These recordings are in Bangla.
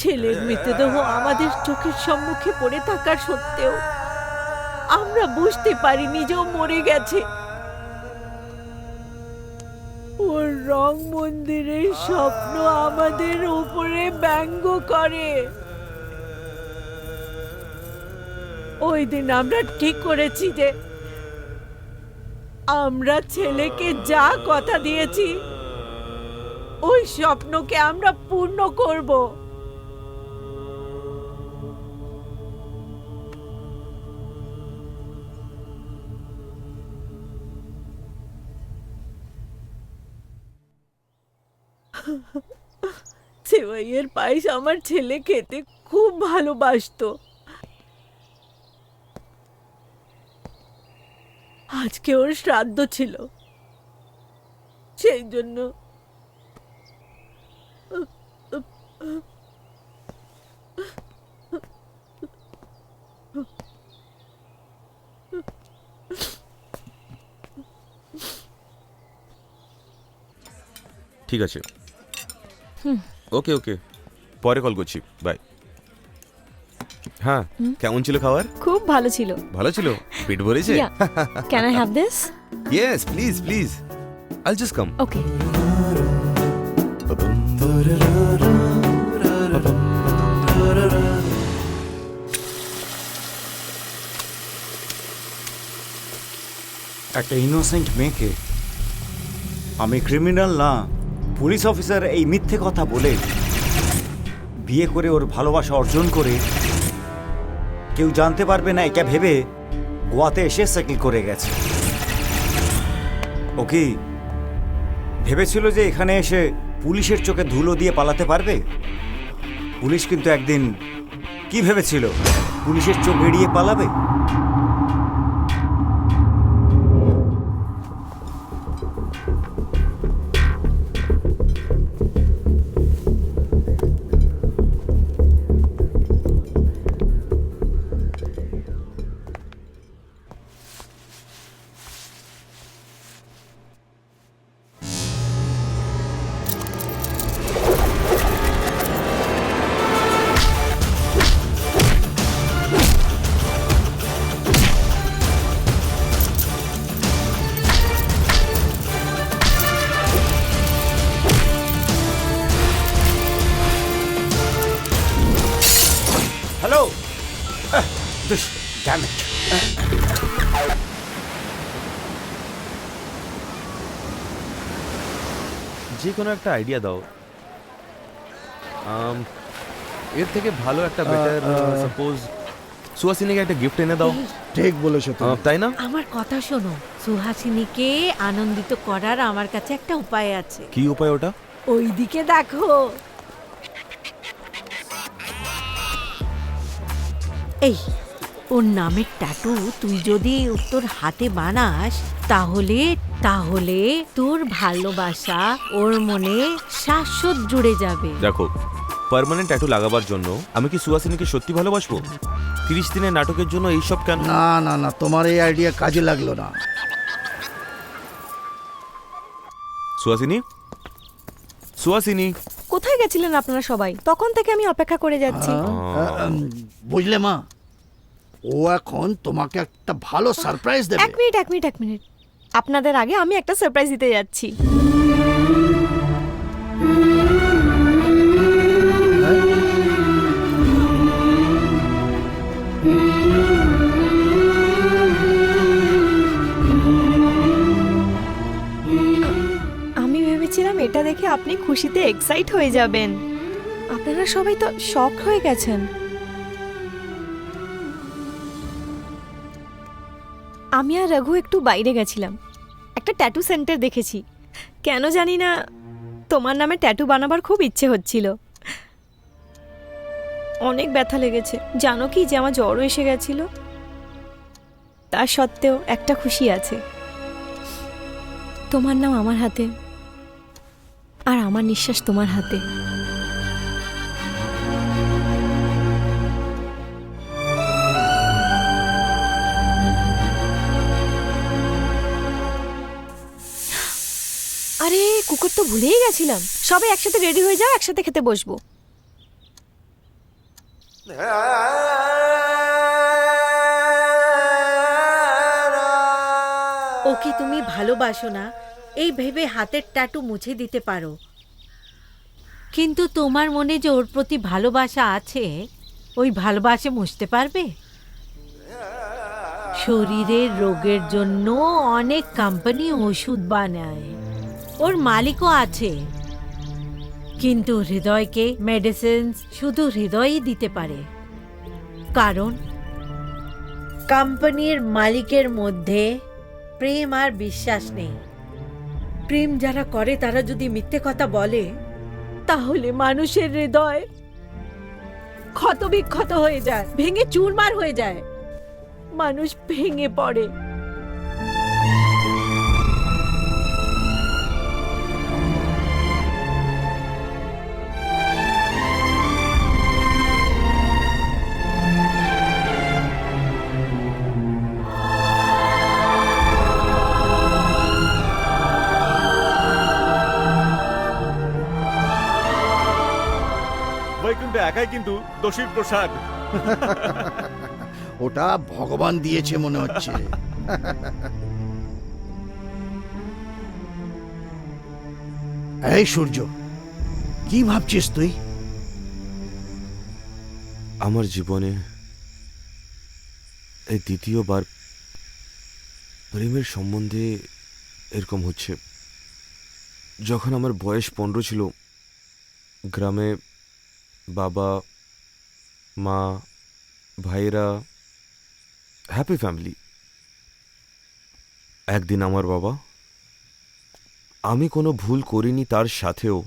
ছেলের মৃতদেহ আমাদের চোখের সম্মুখে পড়ে থাকার সত্ত্বেও আমরা বুঝতে পারিনি যে ও মরে গেছে। ওর রং মন্দিরের স্বপ্ন আমাদের উপরে ব্যঙ্গ করে। ওই দিন আমরা ঠিক করেছি যে আমরা ছেলেকে যা কথা দিয়েছি, ওই স্বপ্নকে আমরা পূর্ণ করব। সেবাইয়ের পায়েস আমার ছেলে খেতে খুব ভালোবাসতো। আজকে ওর শ্রাদ্ধ ছিল। সেই জন্য ঠিক আছে। ওকে ওকে পরে কল করছি বাই হ্যাঁ কেমন ছিল খাবার? খুব ভালো ছিল। ভালো ছিল? পেট ভরেছে. Can I have this yes please please I'll just come okay একটা ইনোসেন্ট মেয়েকে আমি ক্রিমিনাল না পুলিশ অফিসার এই মিথ্যে কথা বলে বিয়ে করে ওর ভালোবাসা অর্জন করে কেউ জানতে পারবে না এটা ভেবে গোয়াতে এসে সেটেল করে গেছে। ও কি ভেবেছিল যে এখানে এসে পুলিশের চোখে ধুলো দিয়ে পালাতে পারবে? পুলিশ কিন্তু একদিন কি ভেবেছিল? পুলিশের চোখ এড়িয়ে পালাবে? কোনো একটা আইডিয়া দাও। এর থেকে ভালো একটা বেটার সাপোজ সুহাসিনীকে একটা গিফট এনে দাও। ঠিক বলেছ তুমি। তাই না? আমার কথা শোনো সুহাসিনীকে আনন্দিত করার আমার কাছে একটা উপায় আছে। কি উপায় ওটা? ওইদিকে দেখো। এই ওর নামের ট্যাটু তুই যদি তোর হাতে বানাস তাহলে তাহলে তোর ভালোবাসা ওর মনে শাশ্বত জুড়ে যাবে। দেখো পার্মানেন্ট ট্যাটু লাগাবার জন্য আমি কি সুহাসিনীকে সত্যি ভালোবাসবো? তিরিশ দিনের নাটকের জন্য এইসব কেন? না না না তোমার এই আইডিয়া কাজে লাগল না। সুহাসিনী? সুহাসিনী? কোথায় গেছিলেন আপনারা সবাই? তখন থেকে আমি অপেক্ষা করে যাচ্ছি। বুঝলে মা ও এখন তোমাকে একটা ভালো সারপ্রাইজ দেবে। এক মিনিট এক মিনিট এক মিনিট। আপনাদের আগে আমি একটা সারপ্রাইজ দিতে যাচ্ছি। আমি ভেবেছিলাম এটা দেখে আপনি খুশিতে এক্সাইট হয়ে যাবেন। আপনারা সবাই তো শক হয়ে গেছেন। আমি আর রঘু একটু বাইরে গেছিলাম। একটা ট্যাটু সেন্টার দেখেছি। কেন জানি না, তোমার নামে ট্যাটু বানাবার খুব ইচ্ছে হচ্ছিল। অনেক ব্যথা লেগেছে। জানো কি যে আমার জ্বরও এসে গেছিল? তা সত্ত্বেও একটা খুশি আছে। তোমার নাম আমার হাতে, আর আমার নিঃশ্বাস তোমার হাতে। আরে কুকুর তো ভুলেই গেছিলাম। সবাই একসাথে রেডি হয়ে যাও একসাথে খেতে বসবো। ওকে তুমি ভালোবাসো না এই ভেবে হাতের ট্যাটু মুছে দিতে পারো। কিন্তু তোমার মনে যে ওর প্রতি ভালোবাসা আছে ওই ভালোবাসা মুছতে পারবে? শরীরের রোগের জন্য অনেক কোম্পানি ওষুধ বানায়। ওর মালিকও আছে। কিন্তু হৃদয়কে মেডিসিন শুধু হৃদয়ই দিতে পারে। কারণ কোম্পানির মালিকের মধ্যে প্রেম আর বিশ্বাস নেই। প্রেম যারা করে, তারা যদি মিথ্যে কথা বলে, তাহলে মানুষের হৃদয় ক্ষতবিক্ষত হয়ে যায়, ভেঙে চুরমার হয়ে যায়। মানুষ ভেঙে পড়ে। বৈকুণ্ঠ একাই কিন্তু দোষীর প্রসাদ। ওটা ভগবান দিয়েছে মনে হচ্ছে। এই সূর্য কি ভাবছিস তুই? আমার জীবনে এই দ্বিতীয়বার প্রেমের সম্বন্ধে এরকম হচ্ছে। যখন আমার বয়স পনেরো ছিল গ্রামে বাবা, মা ভাইরা হ্যাপি ফ্যামিলি একদিন আমার বাবা, আমি কোনো ভুল করিনি তার সাথেও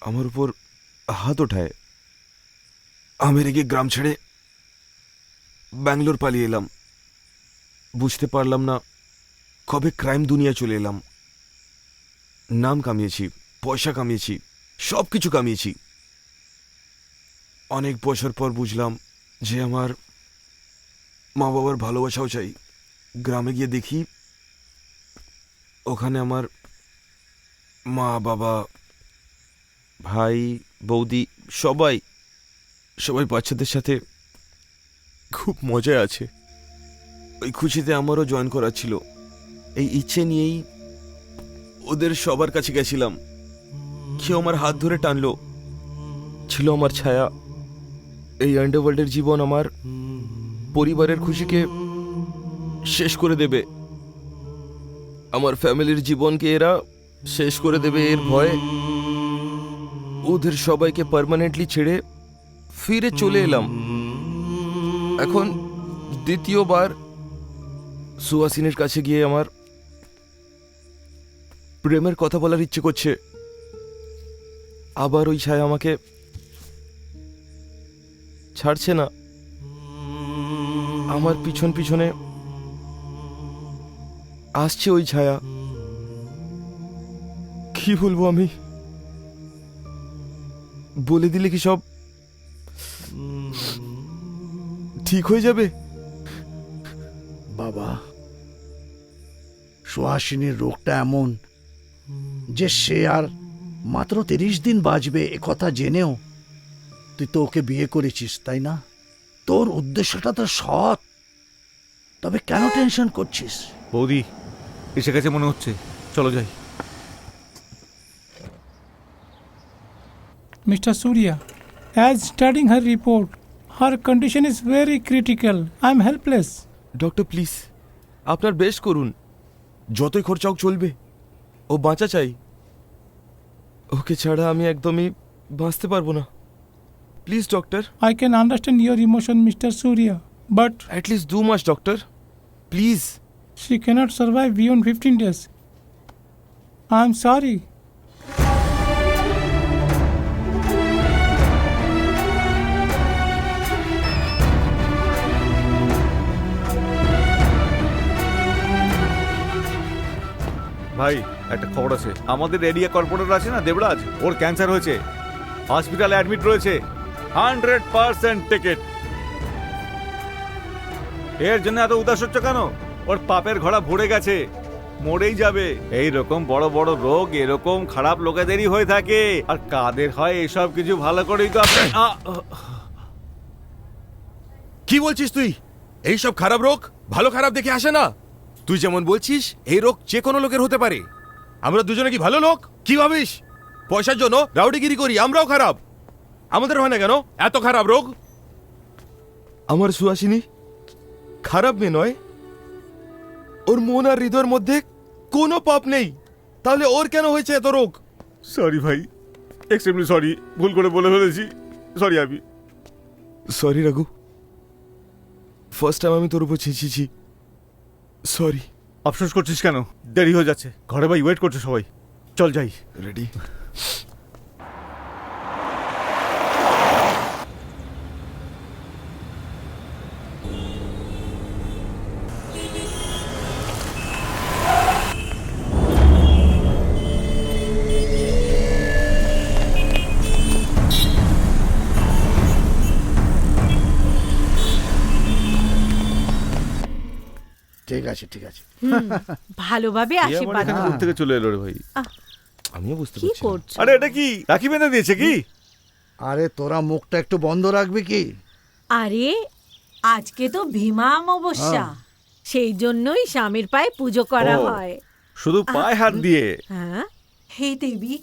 আমার উপর হাত ওঠায়। আমি রেগে গ্রাম ছেড়ে ব্যাঙ্গালোর পালিয়ে এলাম। বুঝতে পারলাম না কবে ক্রাইম দুনিয়া চলে এলাম। নাম কামিয়েছি, পয়সা কামিয়েছি সব কিছু কামিয়েছি। অনেক বছর পর বুঝলাম যে আমার মা বাবার ভালোবাসাও চাই। গ্রামে গিয়ে দেখি ওখানে আমার মা, বাবা, ভাই, বৌদি সবাই সবাই বাচ্চাদের সাথে খুব মজায় আছে। ওই খুশিতে আমারও জয়েন করা ছিল। এই ইচ্ছে নিয়েই ওদের সবার কাছে গেছিলাম। কেউ আমার হাত ধরে টানলো। ছিল আমার ছায়া। এই আন্ডারওয়ার্ল্ডের জীবন আমার পরিবারের খুশিকে শেষ করে দেবে। আমার ফ্যামিলির জীবনকে এরা শেষ করে দেবে এর ভয়ে। ওদের সবাইকে পার্মানেন্টলি ছেড়ে ফিরে চলে এলাম। এখন দ্বিতীয়বার সুহাসিনের কাছে গিয়ে আমার প্রেমের কথা বলার ইচ্ছে করছে। আবার ওই ছায়া আমাকে ছাড়ছে না। আমার পিছন পিছনে আসছে ওই ছায়া। কি বলব আমি? বলে দিলে কি সব ঠিক হয়ে যাবে? বাবা, সুহাসিনীর রোগটা এমন যে সে আর মাত্র তিরিশ দিন বাঁচবে এ কথা জেনেও তুই তো ওকে বিয়ে করেছিস তাই না? তোর উদ্দেশ্যটা তো সৎ। তবে কেন টেনশন করছিস? বৌদি এসে গেছে মনে হচ্ছে। চলো যাই। Mr. Surya, as studying her report, her condition is very critical. I'm helpless. Doctor please আপনার বেশ করুন। যতই খরচা হোক চলবে। ও বাঁচা চাই। ওকে ছাড়া আমি একদমই বাঁচতে পারব না। Please doctor I can understand your emotion, Mr. Surya, but at least দু মাস doctor please she cannot survive beyond 15 days. I'm sorry. ভাই একটা খবর আছে আমাদের এরিয়া কর্পোরেটর আছে না দেবরাজ ওর ক্যান্সার হয়েছে হসপিটালে অ্যাডমিট রয়েছে হান্ড্রেড পার্সেন্ট টিকিট। এর জন্য এত উদাস হচ্ছ কেন? ওর পাপের ঘোড়া ভরে গেছে, মরেই যাবে। এই রকম বড় বড় রোগ, এরকম খারাপ লোকেদেরই হয়ে থাকে। আর কাদের হয় এসব কিছু ভালো করেই তো আপনি কি বলছিস তুই? এই সব খারাপ রোগ? ভালো খারাপ দেখে আসে না? তুই যেমন বলছিস, এই রোগ যে কোনো লোকের হতে পারে। আমরা দুজনে কি ভালো লোক? কি ভাবিস? পয়সার জন্য রাউডিগিরি করি, আমরাও খারাপ। আমাদের হয় না কেন? এত খারাপ রোগ? আমার সুহাসিনী খারাপ মেয়ে নয়। ওর মন আর হৃদয়ের মধ্যে কোনো পাপ নেই। তাহলে ওর কেন হয়েছে এত রোগ? সরি ভাই এক্সট্রিমলি সরি ভুল করে বলে ফেলেছি। সরি আমি। সরি রঘু। ফার্স্ট টাইম আমি তোর উপর ছিঁচিছি সরি আফসোস করছিস কেন? দেরি হয়ে যাচ্ছে। ঘরে ভাই ওয়েট করছে সবাই। চল যাই। রেডি ঠিক আছে ঠিক আছে। ভালোভাবে এ আশীর্বাদ করো। দূর থেকে চলে এলো রে ভাই। আমিও বুঝতে কি পারছি না। করছ? আরে এটা কি? রাখি বেঁধে দিয়েছে কি? আরে তোরা মুখটা একটু বন্ধ রাখবি কি? আরে আজকে তো ভীমা অমাবস্যা। সেই জন্যই স্বামীর পায়ে পুজো করা ও। হয়। শুধু পায়ে হাত দিয়ে? হ্যাঁ। হে দেবী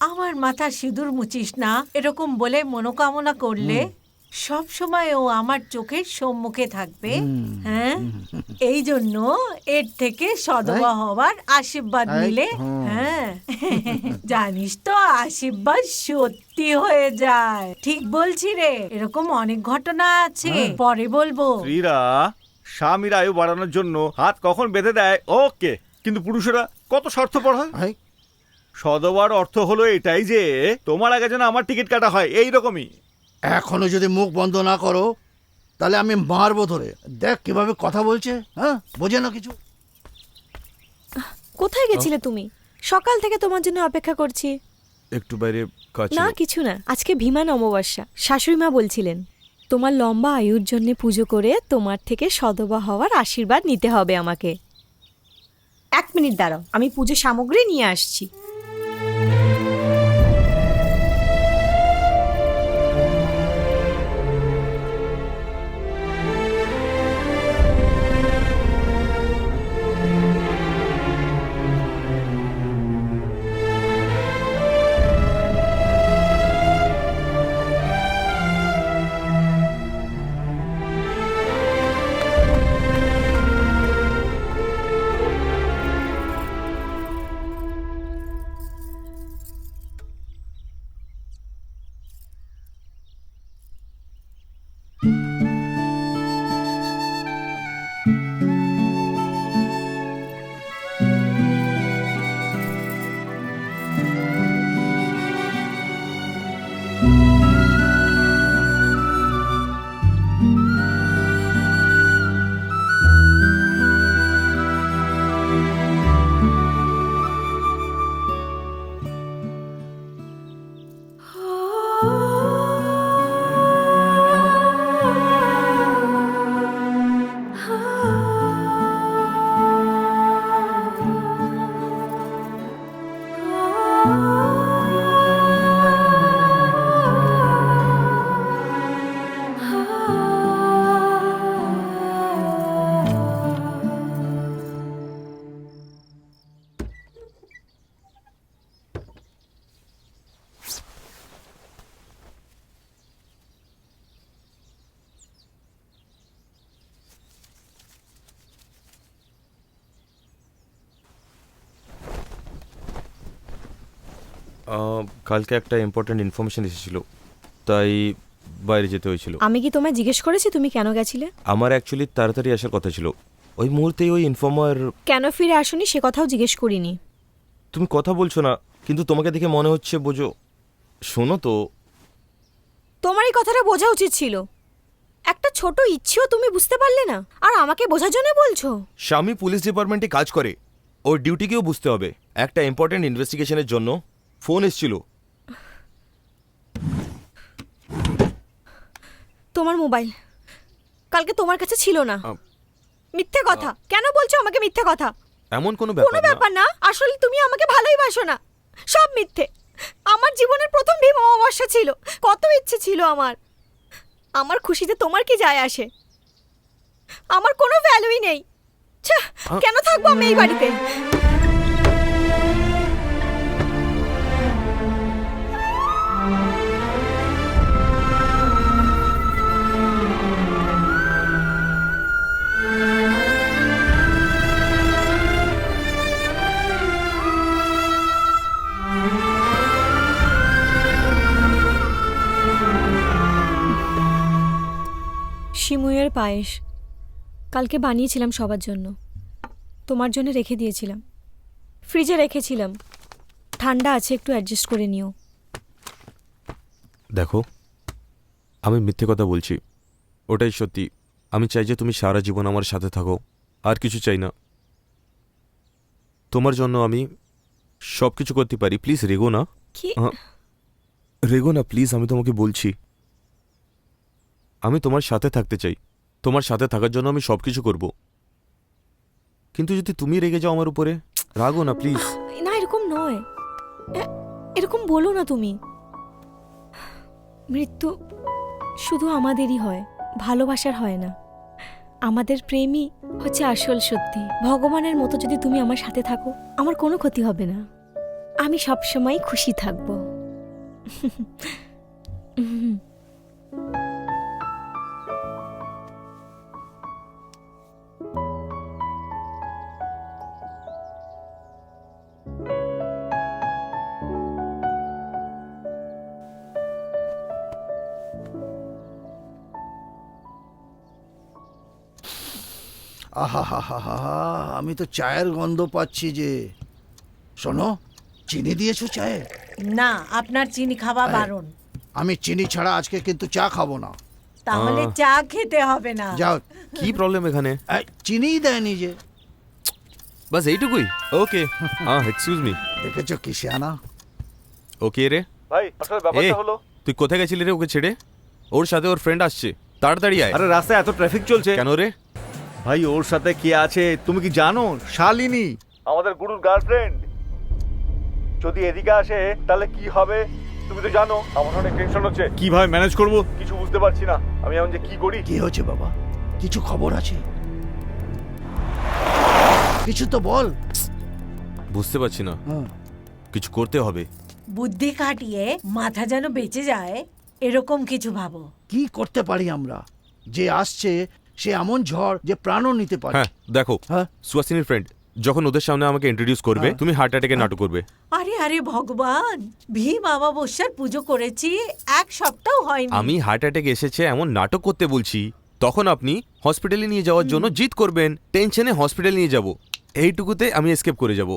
আমার মাথা সিঁদুর মুচিস না এরকম বলে মনোকামনা করলে? সব সময় ও আমার চোখের সম্মুখে থাকবে। হ্যাঁ? এই জন্য এর থেকে সদবা হওয়ার আশীর্বাদ নিলে হ্যাঁ। জানিস তো আশীর্বাদ সত্যি হয়ে যায়। ঠিক বলছি রে এরকম অনেক ঘটনা আছে। পরে বলব। স্ত্রীরা স্বামীর আয়ু বাড়ানোর জন্য হাত কখন বেঁধে দেয়? ওকে কিন্তু পুরুষেরা কত স্বার্থপর হয়? সদবার অর্থ হলো এটাই যে তোমার আগে যেন আমার টিকিট কাটা হয় এই রকমই এখনও যদি মুখ বন্ধ না করো তাহলে আমি মারবো ধরে। দেখ কীভাবে কথা বলছে হ্যাঁ? বোঝে না কিছু? কোথায় গেছিলে তুমি? সকাল থেকে তোমার জন্য অপেক্ষা করছি। একটু বাইরে কাজ না কিছু না। আজকে ভীমান অমাবস্যা। শাশুড়ি মা বলছিলেন তোমার লম্বা আয়ুর জন্য পুজো করে তোমার থেকে সদবা হওয়ার আশীর্বাদ নিতে হবে আমাকে। এক মিনিট দাঁড়াও আমি পুজো সামগ্রী নিয়ে আসছি। কালকে একটা ইম্পর্টেন্ট ইনফরমেশন এসেছিল তাই বাইরে যেতে হয়েছিল। আমি কি তোমায় জিজ্ঞেস করেছি তুমি কেন গেছিলে? আমার অ্যাকচুয়ালি তাড়াতাড়ি আসার কথা ছিল। ওই মুহূর্তেই ওই ইনফর্মার কেন ফিরে আসনি সে কথাও জিজ্ঞেস করিনি। তুমি কথা বলছো না কিন্তু তোমাকে দেখে মনে হচ্ছে বোঝো শোনো তো। তোমার এই কথাটা বোঝা উচিত ছিল। একটা ছোট ইচ্ছেও তুমি বুঝতে পারলে না আর আমাকে বোঝার জন্য বলছো? স্বামী পুলিশ ডিপার্টমেন্টে কাজ করে ওর ডিউটিকেও বুঝতে হবে। একটা ইম্পর্টেন্ট ইনভেস্টিগেশনের জন্য ফোন এসেছিল। তোমার মোবাইল। কালকে তোমার কাছে ছিল না। মিথ্যে কথা। কেন বলছো আমাকে মিথ্যে কথা? এমন কোনো কোনো ব্যাপার না। ব্যাপার না। আসলে তুমি আমাকে ভালোই বাসো না। সব মিথ্যে। আমার জীবনের প্রথম ভীম অমাবস্যা ছিল। কত ইচ্ছে ছিল আমার। আমার খুশিতে তোমার কি যায় আসে? আমার কোনো ভ্যালুই নেই। কেন থাকব আমি এই বাড়িতে? শিমুয়ের পায়েস। কালকে বানিয়েছিলাম সবার জন্য। তোমার জন্য রেখে দিয়েছিলাম। ফ্রিজে রেখেছিলাম। ঠান্ডা আছে একটু অ্যাডজাস্ট করে নিও। দেখো আমি মিথ্যে কথা বলছি। ওটাই সত্যি। আমি চাই যে তুমি সারা জীবন আমার সাথে থাকো। আর কিছু চাই না। তোমার জন্য আমি সব কিছু করতে পারি। প্লিজ রেগো না। কি? আহ, রেগো না প্লিজ আমি তোমাকে বলছি। আমি তোমার সাথে থাকতে চাই। তোমার সাথে থাকার জন্য আমি সব কিছু করব। কিন্তু যদি তুমি রেগে যাও আমার উপরে, রাগো না প্লিজ না, এরকম নয়। এরকম বলো না তুমি। মৃত্যু শুধু আমাদেরই হয়, ভালোবাসার হয় না। আমাদের প্রেমই হচ্ছে আসল সত্যি। ভগবানের মতো যদি তুমি আমার সাথে থাকো, আমার কোনো ক্ষতি হবে না। আমি সব সময় খুশি থাকব। আহা হা হা হা আমি তো চায়ের গন্ধ পাচ্ছি যে। শোনো চিনি দিয়েছ চায়ে? না আপনার চিনি খাওয়া বারণ। আমি চিনি ছাড়া আজকে কিন্তু চা খাব না। তাহলে চা খেতে হবে না। যাও। কি প্রবলেম এখানে? চিনিই দেয়নি যে। বাস এইটুকুই? ওকে হ্যাঁ এক্সকিউজ মি দেখেছ কি আনা ওকে রে। ভাই আসলে ব্যাপারটা হলো তুই কোথায় গেছিলি রে ওকে ছেড়ে? ওর সাথে ওর ফ্রেন্ড আসছে। তাড়াতাড়ি আয়। আরে রাস্তায় এত ট্রাফিক চলছে। কেন রে? ভাই ওর সাথে কে আছে? তুমি কি জানো? শালিনী। আমাদের গুরুর গার্লফ্রেন্ড। যদি এদিকে আসে তাহলে কি হবে? তুমি তো জানো আমার অনেক টেনশন হচ্ছে। কীভাবে ম্যানেজ করব? কিছু বুঝতে পারছি না। আমি এখন যে কি করি? কি হয়েছে বাবা? কিছু খবর আছে? কিছু তো বল। বুঝতে পারছি না। হ্যাঁ। কিছু করতে হবে। বুদ্ধি কাটিয়ে মাথা যেন বেঁচে যায় এরকম কিছু ভাবো। কি করতে পারি আমরা? যে আসছে সে এমন ঝড় যে প্রাণও নিতে পারে। হ্যাঁ দেখো হ্যাঁ? সুয়াসিনীর ফ্রেন্ড যখন ওদের সামনে আমাকে ইন্ট্রোডিউস করবে হ্যাঁ। তুমি হার্ট অ্যাটাকে নাটক করবে। আরে আরে ভগবান ভীম অমাবস্যার পুজো করেছি এক সপ্তাহ হয়নি। আমি হার্ট অ্যাটাক এসেছে এমন নাটক করতে বলছি তখন আপনি হসপিটালে নিয়ে যাওয়ার জন্য জিত করবেন টেনশনে হসপিটাল নিয়ে যাব এইটুকুতে আমি এসকেপ করে যাব।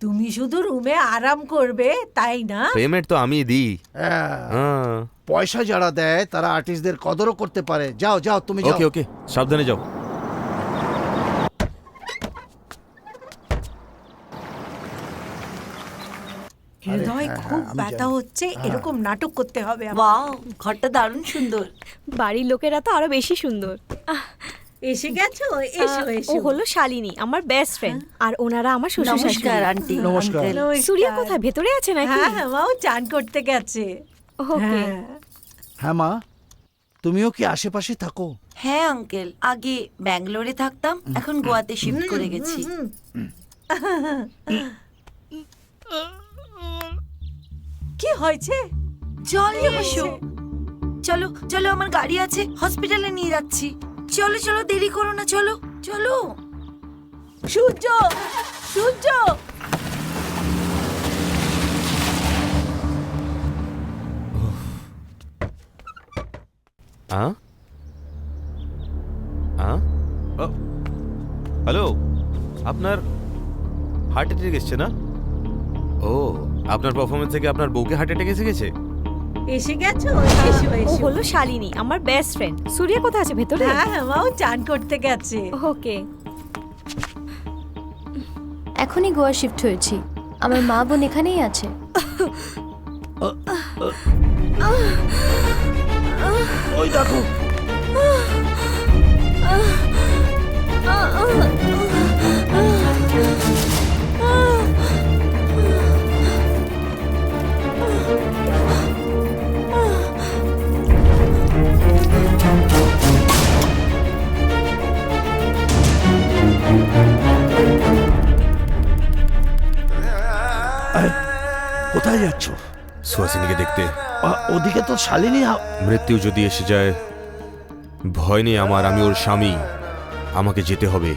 তুমি শুধু রুমে আরাম করবে তাই না? পেমেন্ট তো আমি দিই। হ্যাঁ, হ্যাঁ। পয়সা যারা দেয় তারা আর্টিস্টদের কদরও করতে পারে। যাও যাও তুমি যাও। ওকে ওকে সাবধানে যাও। হৃদয় হ্যাঁ, খুব ব্যথা হচ্ছে এরকম নাটক করতে হবে। ওয়াও ঘরটা দারুণ সুন্দর। বাড়ির লোকেরা তো আরও বেশি সুন্দর। আহ, এসে গেছো? এসো এসো ও হলো শালিনী আমার বেস্ট ফ্রেন্ড আর ওনারা আমার শ্বশুর নমস্কার শাশুড়ি আন্টি নমস্কার। সুরিয়া কোথায়? ভেতরে আছে নাকি? হ্যাঁ হ্যাঁ মা ও চান করতে গেছে। ওকে। হ্যাঁ। হ্যাঁ মা। তুমিও কি আশেপাশে থাকো? হ্যাঁ আঙ্কেল। আগে ব্যাঙ্গালোরে থাকতাম এখন গোয়াতে শিফট করে গেছি। কি হয়েছে? জল চলো চলো আমার গাড়ি আছে। হসপিটালে নিয়ে যাচ্ছি। চলো চলো দেরি করো না চলো চলো। সূর্য সূর্য। হ্যাঁ হ্যাঁ ও, হ্যালো আপনার হার্ট অ্যাটাক এসছে না? ও আপনার পারফরমেন্স থেকে আপনার বউকে হার্ট অ্যাটাক এসে গেছে? এসে গেছো এসো ও এসো হলো শালিনী আমার বেস্ট ফ্রেন্ড সুরিয়া কোথায় আছে ভেতরে হ্যাঁ হ্যাঁ মা ও চান করতে গেছে ওকে এখনই গোয়া শিফট হয়েছি আমার মা বোন এখানেই আছে ওই দেখো কোথায় যাচ্ছ? সুহাসিনীকে দেখতে। আ- ওদিকে তো শালিনী আ- মৃত্যু যদি এসে যায় ভয় নেই আমার আমি ওর স্বামী। আমাকে যেতে হবে।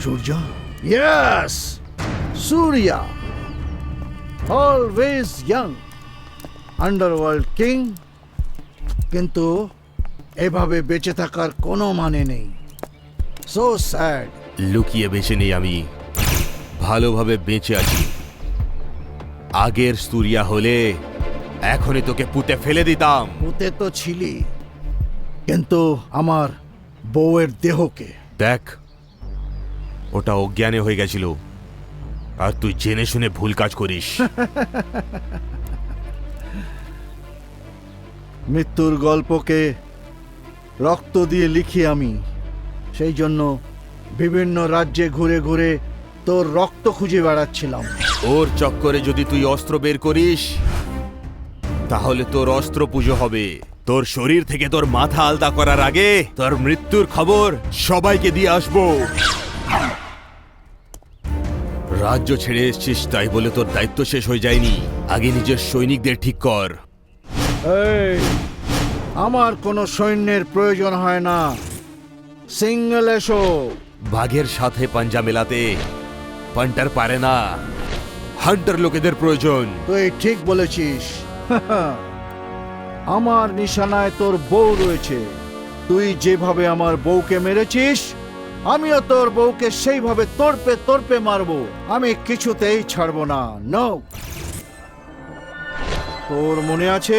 Surya? Yes Surya! Always young underworld king কিন্তু এভাবে বেঁচে থাকার কোনো মানে নেই। সো স্যাড লুকিয়ে বেঁচে নেই আমি। ভালোভাবে বেঁচে আছি। আগের সুরিয়া হলে এখনই তোকে পুঁতে ফেলে দিতাম। পুঁতে তো ছিলি কিন্তু আমার বউয়ের দেহকে। দেখ ওটা অজ্ঞানে হয়ে গেছিল। আর তুই জেনে শুনে ভুল কাজ করিস। মৃত্যুর গল্পকে রক্ত দিয়ে লিখি আমি। সেই জন্য বিভিন্ন রাজ্যে ঘুরে ঘুরে তোর রক্ত খুঁজে বেড়াচ্ছিলাম। ওর চক্করে যদি তুই অস্ত্র বের করিস তাহলে তোর অস্ত্র পুজো হবে। তোর শরীর থেকে তোর মাথা আলতা করার আগে তোর মৃত্যুর খবর সবাইকে দিয়ে আসব। রাজ্য ছেড়ে এসছিস তাই বলে তোর দায়িত্ব শেষ হয়ে যায়নি। আগে নিজের সৈনিকদের ঠিক কর। এই আমার কোনো সৈন্যের প্রয়োজন হয় না। সিঙ্গেল এসো। বাঘের সাথে পাঞ্জা মেলাতে পান্টার পারে না। হান্টার লোকেদের প্রয়োজন। তুই ঠিক বলেছিস। আমার নিশানায় তোর বউ রয়েছে। তুই যেভাবে আমার বউকে মেরেছিস আমিও তোর বউকে সেইভাবে তোরপে তোরপে মারবো। আমি কিছুতেই ছাড়বো না। নো তোর মনে আছে?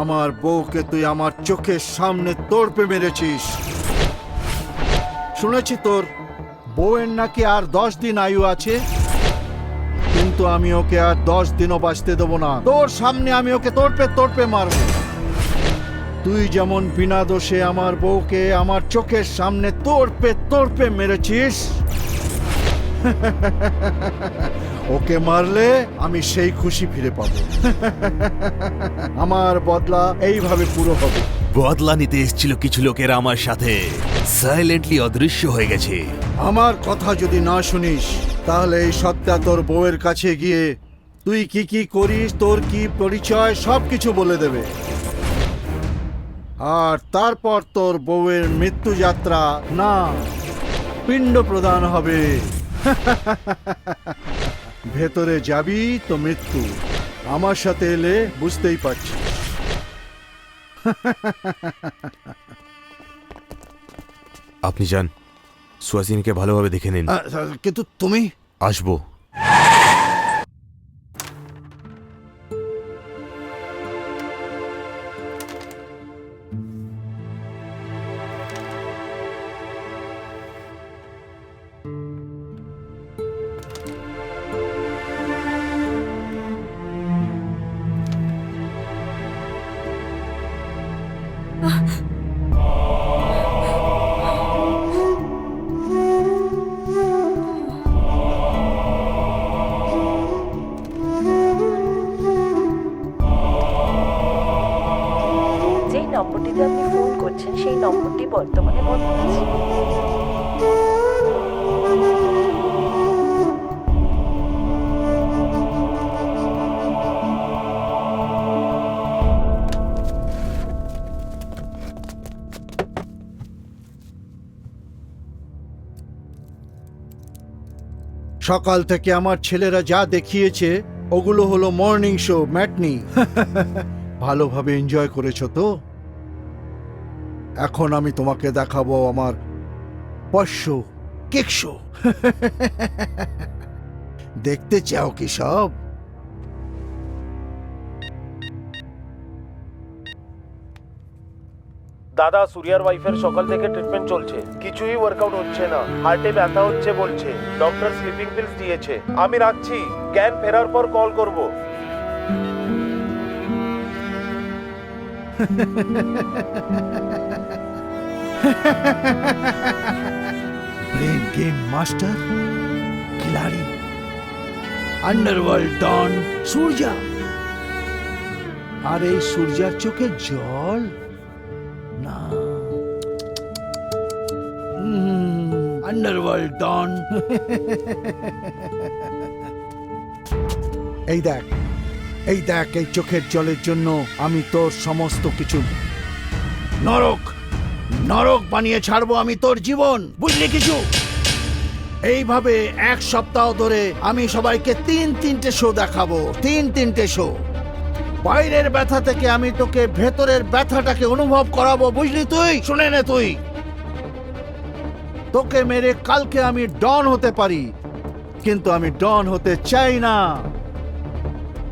আমার বউকে তুই আমার চোখের সামনে তোরপে মেরেছিস। শুনেছি তোর বউয়ের নাকি আর দশ দিন আয়ু আছে। কিন্তু আমি ওকে আর দশ দিনও বাঁচতে দেবো না। তোর সামনে আমি ওকে তোরপে তোরপে মারবো। তুই যেমন বিনা দোষে আমার বউকে আমার চোখের সামনে তোরপে তোরপে মেরেছিস। ওকে মারলে আমি সেই খুশি ফিরে পাবো। আমার বদলা এইভাবে পুরো হবে। বদলা নিতে এসেছিল কিছু লোকেরা আমার সাথে। সাইলেন্টলি অদৃশ্য হয়ে গেছে। আমার কথা যদি না শুনিস তাহলে এই সত্তা তোর বউয়ের কাছে গিয়ে তুই কি কি করিস তোর কি পরিচয় সব কিছু বলে দেবে। আর তারপর তোর বউয়ের মৃত্যু যাত্রা না পিণ্ড প্রদান হবে। ভেতরে যাবি তো মৃত্যু। আমার সাথে এলে বুঝতেই পারছি আপনি যান। সুয়াসিনীকে ভালোভাবে দেখে নিন। কিন্তু তুমি? আসব। সকাল থেকে আমার ছেলেরা যা দেখিয়েছে ওগুলো হলো মর্নিং শো ম্যাটনি ভালোভাবে এনজয় করেছ তো? এখন আমি তোমাকে দেখাবো আমার পশ্য কেক শো দেখতে চাও কি সব? দাদা সুরিয়ার ওয়াইফের সকাল থেকে ট্রিটমেন্ট চলছে। কিছুই ওয়ার্কআউট হচ্ছে না। হার্টে ব্যথা হচ্ছে বলছে। ডক্টর স্লিপিং পিলস দিয়েছে। আমি রাখছি। জ্ঞান ফেরার পর কল করব। ব্রেন গেম মাস্টার খিলাড়ি আন্ডারওয়ার্ল্ড ডন সূর্যা আর এই সূর্যার চোখে জল ডন এই দেখ এই দেখ এই চোখের জলের জন্য আমি তোর সমস্ত কিছু নরক নরক বানিয়ে ছাড়বো আমি তোর জীবন, বুঝলি কিছু? এইভাবে এক সপ্তাহ ধরে আমি সবাইকে তিন তিনটে শো দেখাবো, তিন তিনটে শো বাইরের ব্যথা থেকে আমি তোকে ভেতরের ব্যথাটাকে অনুভব করাবো, বুঝলি তুই? শুনে নে তুই। তোকে মেরে কালকে আমি ডন হতে পারি। কিন্তু আমি ডন হতে চাই না।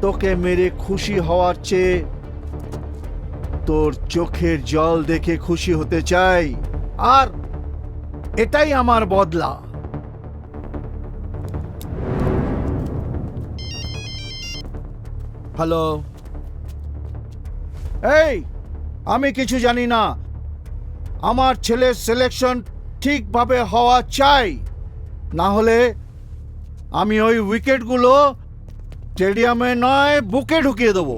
তোকে মেরে খুশি হওয়ার চেয়ে তোর চোখের জল দেখে খুশি হতে চাই। আর এটাই আমার বদলা। হ্যালো। এই, আমি কিছু জানি না। আমার ছেলের সিলেকশন ঠিকভাবে হওয়া চাই। না হলে আমি ওই উইকেটগুলো স্টেডিয়ামে নয় বুকে ঢুকিয়ে দেবো।